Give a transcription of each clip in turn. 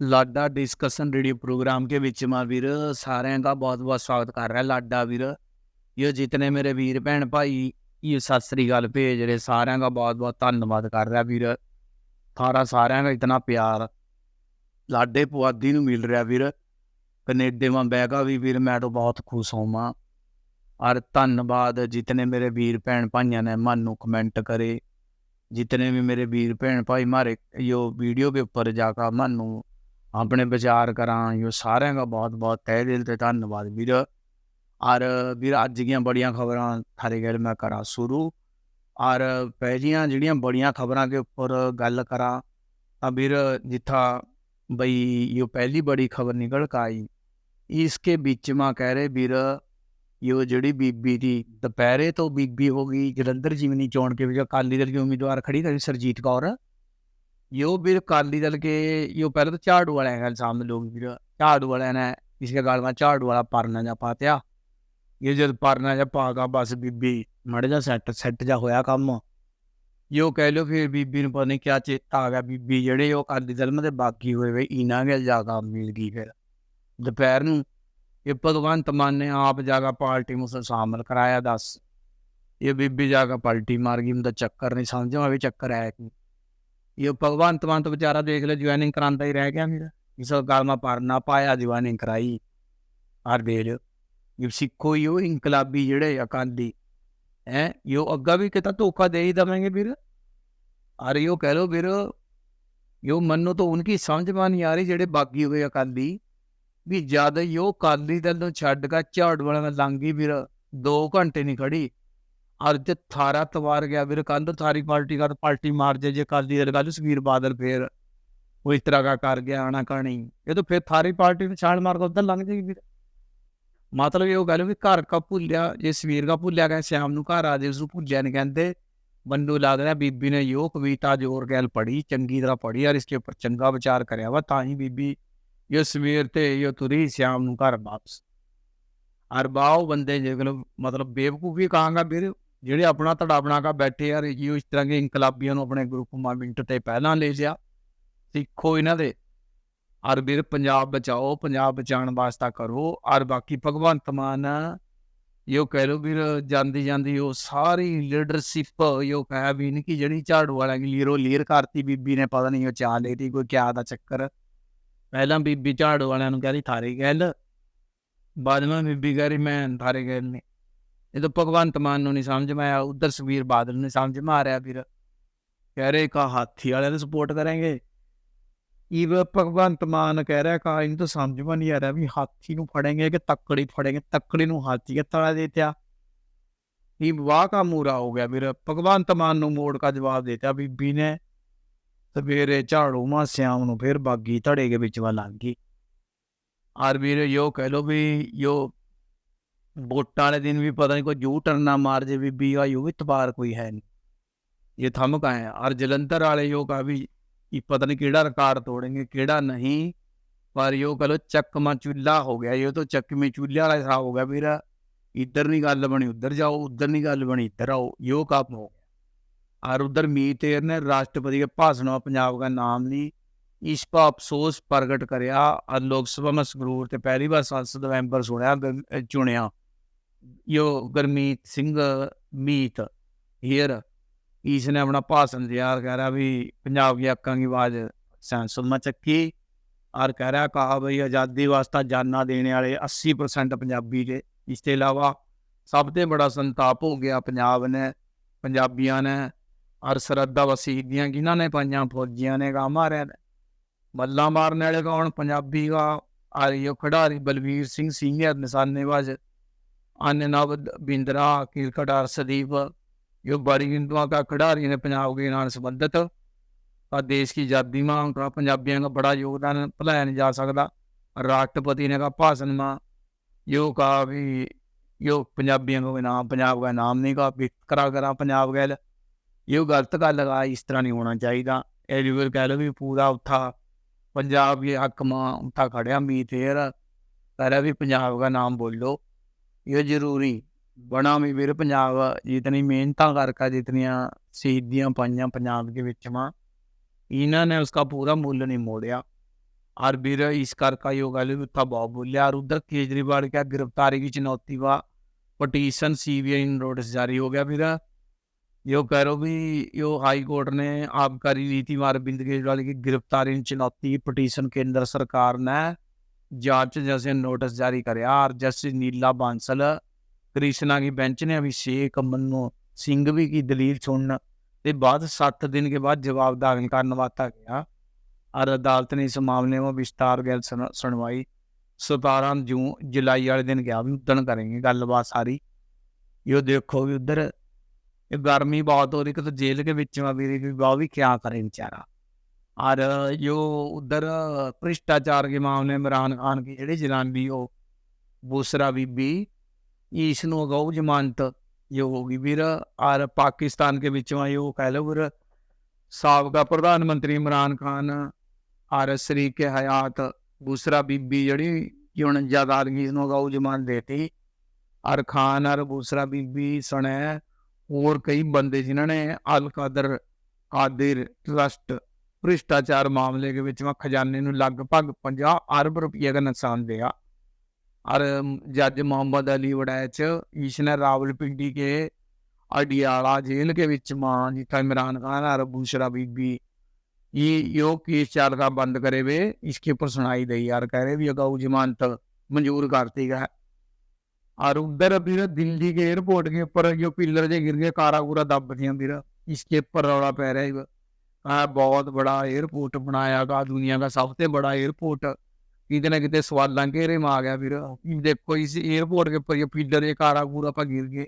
लाडा discussion radio programme के बीच माँ वीर सारे का बहुत बहुत स्वागत कर रहा है लाडा वीर ये जितने मेरे वीर भैन भाई ये सत श्रीकाल भेज रहे सारे का बहुत बहुत धन्यवाद कर रहा वीर थारा सारे का इतना प्यार लाडे पुआदी मिल रहा वीर कनेडे में बहगा भी वीर मैं तो बहुत खुश होवा और धन्यवाद जितने मेरे वीर भैन भाइयों ने मानू कमेंट करे जितने भी मेरे वीर भैन भाई मारे यो वीडियो के ऊपर जाकर मानू ਆਪਣੇ ਵਿਚਾਰ ਕਰਾਂ, ਯੋ ਸਾਰਿਆਂ ਦਾ ਬਹੁਤ ਬਹੁਤ ਤਹਿ ਦਿਲ ਤੇ ਧੰਨਵਾਦ ਵੀਰ। ਔਰ ਵੀਰ, ਅੱਜ ਦੀਆਂ ਬੜੀਆਂ ਖਬਰਾਂ ਥਾਰੇ ਗੱਲ ਮੈਂ ਕਰਾਂ ਸ਼ੁਰੂ। ਔਰ ਪਹਿਲੀਆਂ ਜਿਹੜੀਆਂ ਬੜੀਆਂ ਖਬਰਾਂ ਦੇ ਉੱਪਰ ਗੱਲ ਕਰਾਂ, ਤਾਂ ਵੀਰ, ਜਿੱਥਾ ਬਈ ਯੋ ਪਹਿਲੀ ਬੜੀ ਖਬਰ ਨਿਕਲ ਕੇ ਆਈ ਇਸਕੇ ਵਿੱਚ ਮਾ ਕਹਿ ਰਹੇ ਵੀਰ ਇਹ ਜਿਹੜੀ ਬੀਬੀ ਦੀ ਦੁਪਹਿਰੇ ਤੋਂ ਬੀਬੀ ਹੋ ਗਈ, ਜਲੰਧਰ ਜਿਮਨੀ ਚੋਣ ਕੇ ਵਿੱਚ ਅਕਾਲੀ ਦਲ ਦੀ ਉਮੀਦਵਾਰ ਖੜੀ ਕਰੀ ਸਰਜੀਤ ਕੌਰ। यो भी अकाली दल के यो पहले तो झाड़ू वाले हैं सामने लोग भी झाड़ू वाले ने इसके गाल में झाड़ू वाला परना जा पात्या ये जब परना जा पागा बस बीबी मड़ जा सैट सैट जा होया कम यो कह लो फिर बीबी ने पता नहीं क्या चेता आ गया बीबी जेड़े यो अकाली दल में ते बाकी हुए वे इना गल जागा मिल गई फिर दोपहर ਨੂੰ ये भगवंत मान ने आप जागा पार्टी में उसे शामिल कराया दस ये बीबी जागा पलटी मार गई मतलब चक्कर नहीं समझ में भी चक्कर है कि ਇਹ ਭਗਵੰਤ ਮਾਨ ਤੋਂ ਵਿਚਾਰਾ ਦੇਖ ਲੈ ਜੁਆਇਨਿੰਗ ਕਰਾਂਦਾ ਹੀ ਰਹਿ ਗਿਆ ਮੇਰਾ ਇਸ ਗੱਲ ਮੈਂ ਨਾ ਪਾਇਆ ਜੁਆਇਨਿੰਗ ਕਰਾਈ। ਆਰ ਵੇਲ। ਇਹ ਸਿੱਖੋ ਯੋ ਇਨਕਲਾਬੀ ਜਿਹੜੇ ਅਕਾਲੀ। ਹੈ ਯੋ ਅੱਗਾ ਵੀ ਕਿਤਾ ਧੋਖਾ ਦੇ ਹੀ ਦਵਾਂਗੇ ਵੀਰ ਅਰ ਯੋ ਕਹਿ ਲੋ ਵੀਰ ਯੋ ਮੰਨੋ ਤਾਂ ਉਨਕੀ ਸਮਝ ਮਾ ਨਹੀਂ ਆ ਰਹੀ ਜਿਹੜੇ ਬਾਗੀ ਹੋਏ ਅਕਾਲੀ। ਵੀ ਜਦ ਯੋ ਅਕਾਲੀ ਦਲ ਨੂੰ ਛੱਡ ਕੇ ਝਾੜ ਵਾਲਾ ਨਾਲ ਲੰਗੀ ਵੀਰ 2 ਘੰਟੇ ਨਹੀਂ ਖੜੀ। ਅੱਜ ਥਾਰਾ ਤਵਾਰ ਗਿਆ ਵੀਰ ਕੱਲ ਥਾਰੀ ਪਾਰਟੀ ਕਰ ਪਾਰਟੀ ਮਾਰ ਜੇ ਜੇ ਕਾਲੀ ਦਲ ਕੱਲ ਸੁਖਬੀਰ ਬਾਦਲ ਫੇਰ ਉਹ ਇਸ ਤਰ੍ਹਾਂ ਦਾ ਕਰ ਗਿਆ, ਆਣਾ ਕਣੀ। ਇਹ ਤਾਂ ਫੇਰ ਥਾਰੀ ਪਾਰਟੀ ਨੂੰ ਛਾਲ ਮਾਰ ਕੇ ਉਧਰ ਲੰਘ ਜਾਏਗੀ ਵੀਰ ਮਤਲਬ ਇਹ ਉਹ ਗੱਲ ਵੀ ਘਰ ਕਾ ਭੁੱਲਿਆ, ਜੇ ਸਵੀਰ ਦਾ ਭੁੱਲਿਆ ਗਿਆ, ਸ਼ਾਮ ਨੂੰ ਘਰ ਆ ਜੇ ਉਸ ਨੂੰ ਭੁੱਲਿਆ ਨਹੀਂ ਕਹਿੰਦੇ ਬੰਦੂ ਲੱਗਦਾ ਬੀਬੀ ਨੇ ਯੋ ਕਵਿਤਾ ਜੋਰ ਗੈਲ ਪੜੀ ਚੰਗੀ ਤਰ੍ਹਾਂ ਪੜੀ ਯਾਰ ਇਸਕੇ ਉੱਪਰ ਚੰਗਾ ਵਿਚਾਰ ਕਰਿਆ ਵਾ, ਤਾਂ ਹੀ ਬੀਬੀ ਇਹ ਸਵੇਰ ਤੇ ਇਹ ਤੁਰੀ ਸ਼ਾਮ ਨੂੰ ਘਰ ਵਾਪਸ। ਅਰਬਾਓ ਬੰਦੇ ਜਿਹੜੇ ਮਤਲਬ ਬੇਵਕੂਫੀ ਕਹਾਂਗਾ ਵੀਰੇ ਜਿਹੜੇ ਆਪਣਾ ਧੜਾ ਬਣਾ ਕੇ ਬੈਠੇ ਆ ਇਹ ਇਸ ਤਰ੍ਹਾਂ ਦੇ ਇਨਕਲਾਬੀਆਂ ਨੂੰ ਆਪਣੇ ਗਰੁੱਪ ਮਾਮਿੰਟ ਤੇ ਪਹਿਲਾਂ ਲੈ ਲਿਆ। ਸਿੱਖੋ ਇਹਨਾਂ ਦੇ। ਔਰ ਵੀਰ ਪੰਜਾਬ ਬਚਾਓ, ਪੰਜਾਬ ਬਚਾਉਣ ਵਾਸਤਾ ਕਰੋ। ਔਰ ਬਾਕੀ ਭਗਵੰਤ ਮਾਨ ਯੋ ਕਹਿ ਲੋ ਵੀਰ, ਜਾਂਦੀ ਜਾਂਦੀ ਉਹ ਸਾਰੀ ਲੀਡਰਸ਼ਿਪ ਯੋ ਕਹਿ ਵੀ ਨਹੀਂ ਕਿ ਜਿਹੜੀ ਝਾੜੂ ਵਾਲਿਆਂ ਦੀ ਲੀਰੋ ਲੀਰ ਕਰਤੀ, ਬੀਬੀ ਨੇ ਪਤਾ ਨਹੀਂ ਉਹ ਚਾਹ ਲਈ ਕੋਈ ਕਿਆ ਦਾ ਚੱਕਰ। ਪਹਿਲਾਂ ਬੀਬੀ ਝਾੜੂ ਵਾਲਿਆਂ ਨੂੰ ਕਹਿੰਦੀ ਥਾਰੇ ਗੱਲ। ਬਾਅਦ ਵਿੱਚ ਬੀਬੀ ਕਹਿੰਦੀ ਮੈਂ ਥਾਰੇ ਗੱਲ ਨਹੀਂ ਜਦੋਂ ਭਗਵੰਤ ਮਾਨ ਨੂੰ ਨਹੀਂ ਸਮਝ ਮਾਇਆ ਆਇਆ ਉਧਰ ਸੁਵੀਰ ਬਾਦਲ ਨੂੰ ਸਮਝ ਮਾ ਰਿਹਾ ਫਿਰ ਕਹਿ ਰਹੇ ਕਾ ਹਾਥੀ ਵਾਲਿਆਂ ਨੂੰ ਸਪੋਰਟ ਕਰਾਂਗੇ। ਇਹ ਭਗਵੰਤ ਮਾਨ ਕਹਿ ਰਿਹਾ ਕਾ ਇਹਨੂੰ ਤਾਂ ਸਮਝ ਮਾ ਨਹੀਂ ਆ ਰਿਹਾ ਵੀ ਹਾਥੀ ਨੂੰ ਫੜਾਂਗੇ ਕਿ ਤੱਕੜੀ ਫੜਾਂਗੇ, ਤੱਕੜੀ ਨੂੰ ਹਾਥੀ ਦਾ ਤਲਾ ਦੇ ਤਿਆ ਇਹ ਵਾਹ ਕਾ ਮੂਰਾ ਹੋ ਗਿਆ ਫਿਰ ਭਗਵੰਤ ਮਾਨ ਨੂੰ ਮੋੜ ਕਾ ਜਵਾਬ ਤਿਆ ਬੀਬੀ ਨੇ। ਸਵੇਰੇ ਝਾੜੂ ਮਾ ਸਿਆਮ ਨੂੰ ਫਿਰ ਬਾਗੀ ਧੜੇ ਦੇ ਵਿੱਚ ਵਾ ਲੱਗ ਗਈ। ਆਰ ਵੀਰ, ਯੋ ਕਹਿ ਲੋ ਵੀ ਯੋ ਵੋਟਾਂ ਵਾਲੇ ਦਿਨ ਵੀ ਪਤਾ ਨਹੀਂ ਕੋਈ ਯੂ ਟਰਨ ਨਾ ਮਾਰ ਜੇ ਵੀ ਬੀ ਆਈ ਵੀ ਤਬਾਰ ਕੋਈ ਹੈ ਨਹੀਂ ਇਹ ਥਮਕ ਆਏ ਔਰ ਜਲੰਧਰ ਵਾਲੇ ਜੋ ਕਾ ਵੀ ਇਹ ਪਤਾ ਨਹੀਂ ਕਿਹੜਾ ਰਿਕਾਰਡ ਤੋੜेंगे ਕਿਹੜਾ ਨਹੀਂ, ਪਰ ਯੋ ਕਹ ਲੋ ਚੱਕਮਾ ਹੋ ਗਿਆ ਇਹ ਤਾਂ ਚੱਕਮੇ ਚੁੱਲੇ ਵਾਲਾ ਹਿਸਾਬ ਹੋ ਗਿਆ ਵੀਰਾ ਇੱਧਰ ਨਹੀਂ ਗੱਲ ਬਣੀ, ਉੱਧਰ ਜਾਓ, ਉੱਧਰ ਨਹੀਂ ਗੱਲ ਬਣੀ, ਇੱਧਰ ਆਓ, ਯੋ ਕਾਪ ਹੋ ਔਰ ਉਧਰ ਮੀਤੇਰ ਨੇ ਰਾਸ਼ਟਰਪਤੀ ਕੇ ਭਾਸ਼ਣੋਂ ਪੰਜਾਬ ਦਾ ਨਾਮ ਨਹੀਂ ਇਸ ਪਾ ਅਫਸੋਸ ਪ੍ਰਗਟ ਕਰਿਆ, ਔਰ ਲੋਕ ਸਭਾ ਮਸਗਰੂਰ ਤੇ ਪਹਿਲੀ ਵਾਰ ਸੰਸਦ ਮੈਂਬਰ ਸੁਣਿਆ ਚੁਣਿਆ। ਯੋ ਗਰਮੀਤ ਸਿੰਘ ਮੀਤ ਹੀਅਰ ਇਸ ਨੇ ਆਪਣਾ ਭਾਸ਼ਣ ਦਿਆ ਕਹਿ ਰਿਹਾ ਵੀ ਪੰਜਾਬ ਦੀ ਅੱਕਾਂ ਦੀ ਆਵਾਜ਼ ਸੰਸਦ में ਚੱਕੀ ਔਰ ਕਹਿ ਰਿਹਾ ਕਹਾ ਬਈ ਆਜ਼ਾਦੀ ਵਾਸਤਾ ਜਾਨਾਂ ਦੇਣ ਵਾਲੇ 80% ਪੰਜਾਬੀ ਦੇ ਇਸ ਤੋਂ ਇਲਾਵਾ ਸਭ ਤੋਂ ਬੜਾ ਸੰਤਾਪ ਹੋ ਗਿਆ ਪੰਜਾਬ ਨੇ ਪੰਜਾਬੀਆਂ ਨੇ ਔਰ ਸਰਦਾ ਵਸੀਦੀਆਂ ਜਿਨ੍ਹਾਂ ਨੇ ਪਾਈਆਂ ਫੌਜੀਆਂ ਨੇ ਗਾ ਮਾਰਿਆ ਮੱਲਾ ਮਾਰਨ ਵਾਲੇ ਕੌਣ ਪੰਜਾਬੀ ਦਾ ਔਰ ਇਹ ਖਿਡਾਰੀ ਬਲਵੀਰ ਸਿੰਘ ਸੀਨੀਅਰ ਨਿਸ਼ਾਨੇਬਾਜ਼ अन्य नव बिंद्रा किलकट और सदीप ये बड़ी गिनतियों का खिडारी ने पंजाब के नाल संबंधित और देश की आज़ादी में उनका पंजाबियों का बड़ा योगदान भुलाया नहीं जा सकता राष्ट्रपति ने कहा भाषण में यो कहा भी यो पंजाबियों को नाम पंजाब का नाम नहीं कहा विकरा करा पंजाब गैल ये गलत गल लगा इस तरह नहीं होना चाहिए एलिवर कह लो भी पूरा उत्था पंजाब के हक में उत्था खड़िया मीत फेर कह रहा भी पंजाब का नाम बोलो ये जरूरी बना भी ਵੀਰ ਪੰਜਾਬ ਜਿਤਨੀ ਮਿਹਨਤਾਂ ਕਰਕੇ ਜਿਤਨੀਆਂ ਸ਼ਹੀਦੀਆਂ ਪਾਈਆਂ ਪੰਜਾਬ ਦੇ ਵਿੱਚ ਮਾਂ ਇਹਨਾਂ ਨੇ ਉਸਕਾ ਪੂਰਾ ਮੁੱਲ ਨਹੀਂ ਮੋੜਿਆ और फिर इस कर का योग वाले था बहुत बोलिया और उधर केजरीवाल क्या गिरफ्तारी की चुनौती वा पटिशन सीबीआई नोटिस जारी हो गया फिर यो कह रहे हो भी यो हाई कोर्ट ने आबकारी नीति में अरविंद केजरीवाल की गिरफ्तारी की चुनौती पटिशन केंद्र सरकार ने जांच जैसे नोटिस जारी कराया और जस्टिस नीला बांसल कृष्णा की बेंच ने अभिषेक मनु सिंह भी की दलील सुनने के बाद सात दिन के बाद जवाब दाखिल करने वाता गया और अदालत ने इस मामले में विस्तार गैर सुन- सुनवाई सतारह जून जुलाई वाले दिन गया भी उदन करेंगे गलबात सारी यो देखो भी उधर ये गर्मी बहुत हो रही कि तो जेल के बीच में भी भी वो भी क्या करे बेचारा और जो उधर भ्रष्टाचार के मामले में इमरान खान के जेडे जनानी हो बूसरा बीबी इसनू अगाऊ जमानत जो होगी वीर और पाकिस्तान के बीच में जो कह लो वीर सबका प्रधानमंत्री इमरान खान और शरीक हयात बूसरा बीबी जड़ी उणंजा आदमी इसनू अगाऊ जमानत देती और खान और बूसरा बीबी सने और कई बंदे जिन्होंने अल कादर कादिर ट्रस्ट भ्रष्टाचार मामले के ਵਿੱਚ खजाने ਨੂੰ लगभग 50 अरब रुपये का नुकसान दिया और जज मोहम्मद अली वड़ैच इसने रावलपिंडी के अडियाला जेल के ਵਿੱਚ मां जिथा इमरान खान और बूशरा बीबी ये यो केस चार का बंद करे वे इसके ऊपर सुनाई दी यार कह रहे भी अगाऊ जमानत मंजूर करती है और उधर फिर दिल्ली के एयरपोर्ट के ऊपर जो पिलर जे गिर गए कारा कूरा दब दिया फिर इसके ऊपर रौला पै रहा है ਬਹੁਤ ਬੜਾ 에어ਪੋਰਟ ਬਣਾਇਆਗਾ ਦੁਨੀਆ ਦਾ ਸਭ ਤੋਂ ਬੜਾ 에어ਪੋਰਟ ਕਿਤੇ ਨਾ ਕਿਤੇ ਸਵਾਲਾਂ ਘੇਰੇ ਮਾ ਗਿਆ ਫਿਰ ਦੇਖੋ ਇਸ 에어ਪੋਰਟ ਦੇ ਪਰ ਪੀਲਰ ਇਹ ਕਾਰਾ ਪੂਰਾ ਪਾ ਗਿਰ ਗਏ।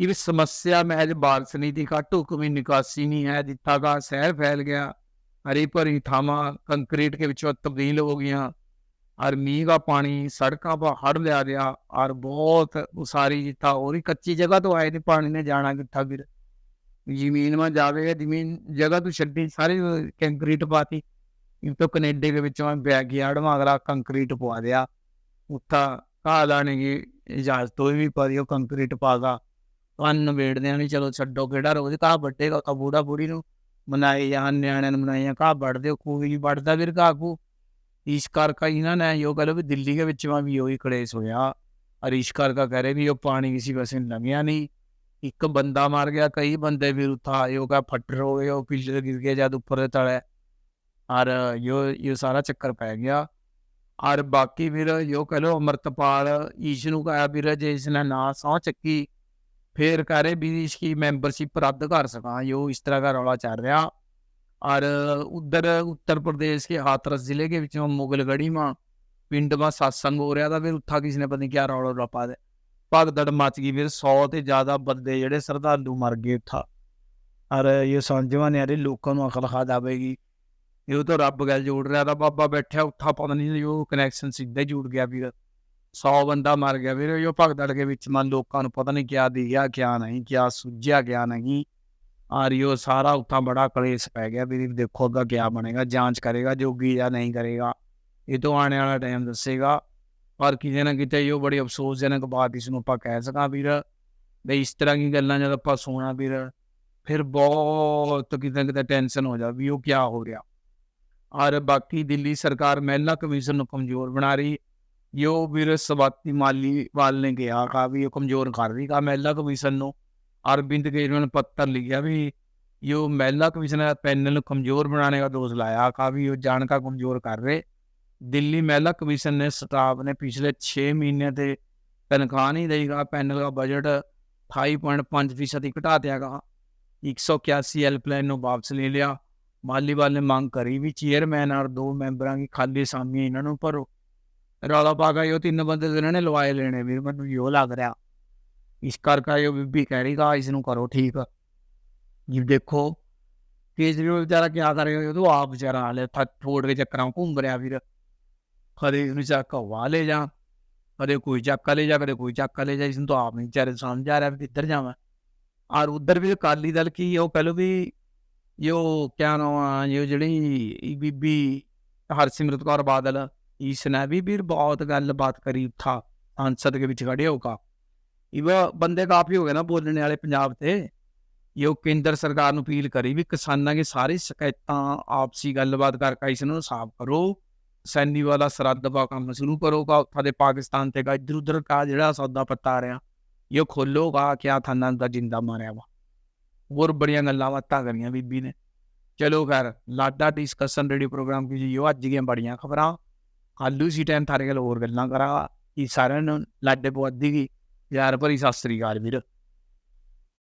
ਇਹ ਵੀ ਸਮੱਸਿਆ ਮਹਿਜ ਬਾਰਸ ਨਹੀਂ ਦੀ ਘੱਟ ਹੁਕਮੀ ਨਿਕਾਸੀ ਨਹੀਂ ਹੈ, ਦਿੱਤਾ ਦਾ ਸਹਿਰ ਫੈਲ ਗਿਆ। ਹਰੀ ਭਰੀ ਥਾਵਾਂ ਕੰਕਰੀਟ ਕੇ ਵਿੱਚੋਂ ਤਬਦੀਲ ਹੋ ਗਈਆਂ। ਔਰ ਮੀਂਹ ਦਾ ਪਾਣੀ ਸੜਕਾਂ 'ਪਾ ਹੜ ਲਿਆ ਰਿਹਾ। ਔਰ ਬਹੁਤ ਉਸਾਰੀ ਜਿੱਥਾ ਹੋਰ ਹੀ ਕੱਚੀ ਜਗ੍ਹਾ ਤੋਂ ਆਏ ਨੇ, ਪਾਣੀ ਨੇ ਜਾਣਾ ਕਿੱਥਾ ਵੀਰ? ਜ਼ਮੀਨ ਮਾ ਜਾਵੇਗਾ, ਜ਼ਮੀਨ ਜਗ੍ਹਾ ਤੂੰ ਛੱਡੀ, ਸਾਰੀ ਕੰਕਰੀਟ ਪਾਤੀ। ਇਹ ਤੋਂ ਕੈਨੇਡਾ ਦੇ ਵਿੱਚੋਂ ਬੈਕਯਾਰਡ ਮਾ ਅਗਲਾ ਕੰਕਰੀਟ ਪਵਾ ਦਿਆ। ਉੱਥਾ ਘਾਹ ਲਾਣੇ ਕੀ ਇਜਾਜ਼ਤ ਤੋਂ ਵੀ ਪਾਦੀ ਉਹ ਕੰਕਰੀਟ ਪਾਗਾ ਕੰਨ ਵੇੜਦੇ ਨਹੀਂ ਚਲੋ ਛੱਡੋ, ਕਿਹੜਾ ਰੋਜ਼ ਘਾਹ ਵੱਡੇਗਾ ਤਾਂ ਬੂੜਾ ਬੂੜੀ ਨੂੰ ਮਨਾਏ ਜਾਂ ਨਿਆਣਿਆਂ ਨੂੰ ਮਨਾਏ ਘਾਹ ਵੱਢਦੇ ਕੋਈ ਵੀ ਵੱਢਦਾ ਵੀਰ ਘਾਹ ਕੋ। ਇਸ ਕਰਕੇ ਇਹਨਾਂ ਨੇ ਯੋ ਕਹ ਲੋ ਵੀ ਦਿੱਲੀ ਦੇ ਵਿੱਚ ਵੀ ਉਹੀ ਕਲੇਸ਼ ਹੋਇਆ। ਔਰ ਇਸ ਕਰਕੇ ਕਹ ਰਹੇ ਵੀ ਉਹ ਪਾਣੀ ਕਿਸੇ ਪਾਸੇ ਲੰਘਿਆ ਨਹੀਂ। ਇੱਕ ਬੰਦਾ ਮਾਰ ਗਿਆ, ਕਈ ਬੰਦੇ ਫਿਰ ਉਥਾ ਆਇਓਗਾ ਫੱਟਰ ਹੋ ਗਏ, ਉਹ ਪਿੱਛੇ ਗਿਰ ਗਿਆ ਜਦ ਉੱਪਰ ਤਲੇ। ਔਰ ਯੋ ਇਹ ਸਾਰਾ ਚੱਕਰ ਪੈ ਗਿਆ। ਔਰ ਬਾਕੀ ਫਿਰ ਯੋ ਕਹ ਲੋ ਅਮਰਤਪਾਲ ਈਸ਼ ਨੂੰ ਕਹਾ ਵੀਰ, ਜੇ ਇਸ ਨੇ ਨਾ ਸੌ ਚੱਕੀ, ਫੇਰ ਕਰੇ ਵੀ ਇਸ ਕੀ ਮੈਂਬਰਸ਼ਿਪ ਰੱਦ ਕਰ ਸਕਾਂ, ਯੋ ਇਸ ਤਰ੍ਹਾਂ ਦਾ ਰੌਲਾ ਚੱਲ ਰਿਹਾ। ਔਰ उधर ਉੱਤਰ ਪ੍ਰਦੇਸ਼ के हाथरस जिले के बीच ਮੁਗਲ ਗੜੀ ਮਾਂ ਪਿੰਡ ਮਾਂ सत्संग ਹੋ ਰਿਹਾ था ਫਿਰ उत्था किसी ਨੇ ਪਤਾ ਨਹੀਂ क्या ਰੌਲਾ रौला पा दिया ਭਗਦੜ ਮਚ ਗਈ ਫਿਰ 100 ਤੇ ਜ਼ਿਆਦਾ ਬੰਦੇ ਜਿਹੜੇ ਸਰਦਾਲੂ ਮਰ ਗਏ ਥਾ ਅਰ ਇਹ ਸੰਜਵਾ ਨੇ ਅਰੇ ਲੋਕਾਂ ਨੂੰ ਅਕਲ ਖਾ ਦਾਵੇਗੀ ਇਹ ਤਾਂ ਰੱਬ ਗੱਲ ਜੋੜ ਰਿਹਾ ਦਾ ਬਾਬਾ ਬੈਠਿਆ ਉੱਠਾ ਪਤਾ ਨਹੀਂ ਉਹ ਕਨੈਕਸ਼ਨ ਸਿੱਧਾ ਜੁੜ ਗਿਆ ਵੀਰ। 100 ਬੰਦਾ ਮਰ ਗਿਆ ਵੀਰ, ਇਹ ਭਗਦੜ ਕੇ ਵਿੱਚ ਮਨ ਲੋਕਾਂ ਨੂੰ ਪਤਾ ਨਹੀਂ ਕਿਆ ਦੀਆ ਕਿਆ ਨਹੀਂ, ਕਿਆ ਸੁਝਿਆ ਗਿਆ ਨਹੀਂ। ਆਰਿਓ ਸਾਰਾ ਉੱਥਾ ਬੜਾ ਕਲੇਸ਼ ਪੈ ਗਿਆ ਵੀ ਦੇਖੋ ਅੱਗਾ ਕੀ ਬਣੇਗਾ, ਜਾਂਚ ਕਰੇਗਾ, ਜੋਗੀ ਜਾਂ ਨਹੀਂ ਕਰੇਗਾ। ਇਹ ਤੋਂ ਆਉਣ ਵਾਲਾ ਟਾਈਮ ਦੱਸੇਗਾ। ਪਰ ਕਿਸੇ ਨਾ ਕਿਤੇ ਇਹ ਬੜੀ ਅਫਸੋਸਜਨਕ ਬਾਤ ਇਸ ਨੂੰ ਆਪਾਂ ਕਹਿ ਸਕਾਂ ਵੀਰ, ਵੀ ਇਸ ਤਰ੍ਹਾਂ ਦੀਆਂ ਗੱਲਾਂ ਜਦ ਆਪਾਂ ਸੁਣਾ ਵੀਰ, ਫਿਰ ਬਹੁਤ ਕਿਤੇ ਕਿਤੇ ਟੈਨਸ਼ਨ ਹੋ ਜਾ ਵੀ ਉਹ ਕੀ ਹੋ ਰਿਹਾ। ਔਰ ਬਾਕੀ ਦਿੱਲੀ ਸਰਕਾਰ ਮਹਿਲਾ ਕਮਿਸ਼ਨ ਨੂੰ ਕਮਜ਼ੋਰ ਬਣਾ ਰਹੀ ਯੋ ਵੀਰ ਸਵਾਤੀ ਮਾਲੀ ਵਾਲ ਨੇ ਕਿਹਾ ਕਾ ਵੀ ਉਹ ਕਮਜ਼ੋਰ ਕਰ ਰਹੀ ਕਾ ਮਹਿਲਾ ਕਮਿਸ਼ਨ ਨੂੰ ਅਰਬਿੰਦ ਕੇਜਰੀਵਾਲ ਨੇ ਪੱਤਰ ਲਿਖਿਆ ਵੀ ਯੋ ਮਹਿਲਾ ਕਮਿਸ਼ਨ ਪੈਨਲ ਨੂੰ ਕਮਜ਼ੋਰ ਬਣਾਉਣੇ ਦਾ ਦੋਸ਼ ਲਾਇਆ ਕਾ ਵੀ ਉਹ ਜਾਣਕਾ ਕਮਜ਼ੋਰ ਕਰ ਰਹੇ ਦਿੱਲੀ ਮਹਿਲਾ ਕਮਿਸ਼ਨ ਨੇ ਸਟਾਫ ਨੇ ਪਿਛਲੇ 6 ਮਹੀਨਿਆਂ ਤੇ ਤਨਖਾਹ ਨਹੀਂ ਦੇਗਾ ਪੈਨਲ ਦਾ ਬਜਟ 28.5% ਘਟਾ ਦਿਆਗਾ 181 ਹੈਲਪਲਾਈਨ ਨੂੰ ਵਾਪਸ ਲੈ ਲਿਆ। ਮਾਲੀਵਾਲ ਨੇ ਮੰਗ ਕਰੀ ਵੀ ਚੇਅਰਮੈਨ ਔਰ ਦੋ ਮੈਂਬਰਾਂ ਦੀ ਖਾਲੀ ਸਾਮੀ ਇਹਨਾਂ ਨੂੰ ਭਰੋ। ਰੌਲਾ ਪਾ ਗਈ ਤਿੰਨ ਬੰਦੇ ਇਹਨਾਂ ਨੇ ਲਵਾਏ ਲੈਣੇ, ਵੀਰ ਮੈਨੂੰ ਯੋ ਲੱਗ ਰਿਹਾ। ਇਸ ਕਰਕੇ ਉਹ ਬੀਬੀ ਕਹਿ ਰਹੀ ਕਾ ਇਸ ਨੂੰ ਕਰੋ ਠੀਕ। ਜੀ ਦੇਖੋ, ਕੇਜਰੀਵਾਲ ਵਿਚਾਰਾ ਕੀ ਕਰ ਰਿਹਾ, ਉਹ ਆਪ ਵਿਚਾਰਾ ਹਲੇ ਥੋੜ ਕੇ ਚੱਕਰਾਂ ਘੁੰਮ ਰਿਹਾ ਵੀਰ। ਕਦੇ ਇਹਨੂੰ ਚੱਕ ਹਵਾ ਲੈ ਜਾ, ਕਦੇ ਕੋਈ ਚੱਕ ਲੈ ਜਾ, ਕਦੇ ਕੋਈ ਚੱਕ ਲੈ ਜਾ, ਇਸ ਨੂੰ ਤਾਂ ਆਪ ਨਹੀਂ ਵਿਚਾਰੇ ਸਮਝ ਆ ਰਿਹਾ ਵੀ ਕਿੱਧਰ ਜਾਵਾਂ। ਔਰ ਉਧਰ ਵੀ ਅਕਾਲੀ ਦਲ ਕੀ ਉਹ ਕਹ ਲੋ ਵੀ ਯੋ ਕਿਆ ਨਾਮ ਆ ਇਹ ਜਿਹੜੀ ਬੀਬੀ ਹਰਸਿਮਰਤ ਕੌਰ ਬਾਦਲ ਇਸ ਨੇ ਵੀ ਵੀਰ ਬਹੁਤ ਗੱਲਬਾਤ ਕਰੀ ਉੱਥਾ, ਸੰਸਦ ਦੇ ਵਿੱਚ ਖੜੇ ਹੋ ਇਹ ਬੰਦੇ ਕਾਫੀ ਹੋ ਗਏ ਨਾ ਬੋਲਣ ਵਾਲੇ ਪੰਜਾਬ ਤੇ। ਇਹ ਕੇਂਦਰ ਸਰਕਾਰ ਨੂੰ ਅਪੀਲ ਕਰੀ ਵੀ ਕਿਸਾਨਾਂ ਦੀ ਸਾਰੀ ਸ਼ਿਕਾਇਤਾਂ, ਆਪਸੀ ਗੱਲਬਾਤ ਕਰਕੇ ਇਸ ਨੂੰ ਸਾਫ਼ ਕਰੋ। ਸੈਨੀ ਵਾਲਾ ਸਰਹੱਦ ਦਾ ਕੰਮ ਸ਼ੁਰੂ ਕਰੋਗਾ ਉੱਥਾ ਦੇ ਪਾਕਿਸਤਾਨ ਤੇ ਗਾ, ਇਧਰ ਉਧਰ ਕਾ ਜਿਹੜਾ ਸੌਦਾ ਪੱਤਾ ਆ ਰਿਹਾ, ਇਹ ਖੋਲੋਗਾ ਕਿਆ ਥਾਨਾ ਦਾ ਜਿੰਦਾ ਮਾਰਿਆ ਵਾ। ਹੋਰ ਬੜੀਆਂ ਗੱਲਾਂ ਬਾਤਾਂ ਕਰੀਆਂ ਬੀਬੀ ਨੇ। ਚਲੋ ਖੈਰ, ਲਾਡਾ ਡਿਸਕਸ਼ਨ ਰੇਡੀਓ ਪ੍ਰੋਗਰਾਮ ਕੀ ਜੀ ਅੱਜ ਦੀਆਂ ਬੜੀਆਂ ਖਬਰਾਂ। ਕੱਲੂ ਸੀ ਟਾਈਮ ਥਾਰੇ ਗੱਲ ਹੋਰ ਗੱਲਾਂ ਕਰਾਂ। ਕਿ ਸਾਰਿਆਂ ਨੂੰ, ਲਾਡੇ ਪਵਾਦੀ ਕੀ। ਯਾਰ ਭਰੀ ਸਤਿ ਸ੍ਰੀ ਅਕਾਲ ਵੀਰ।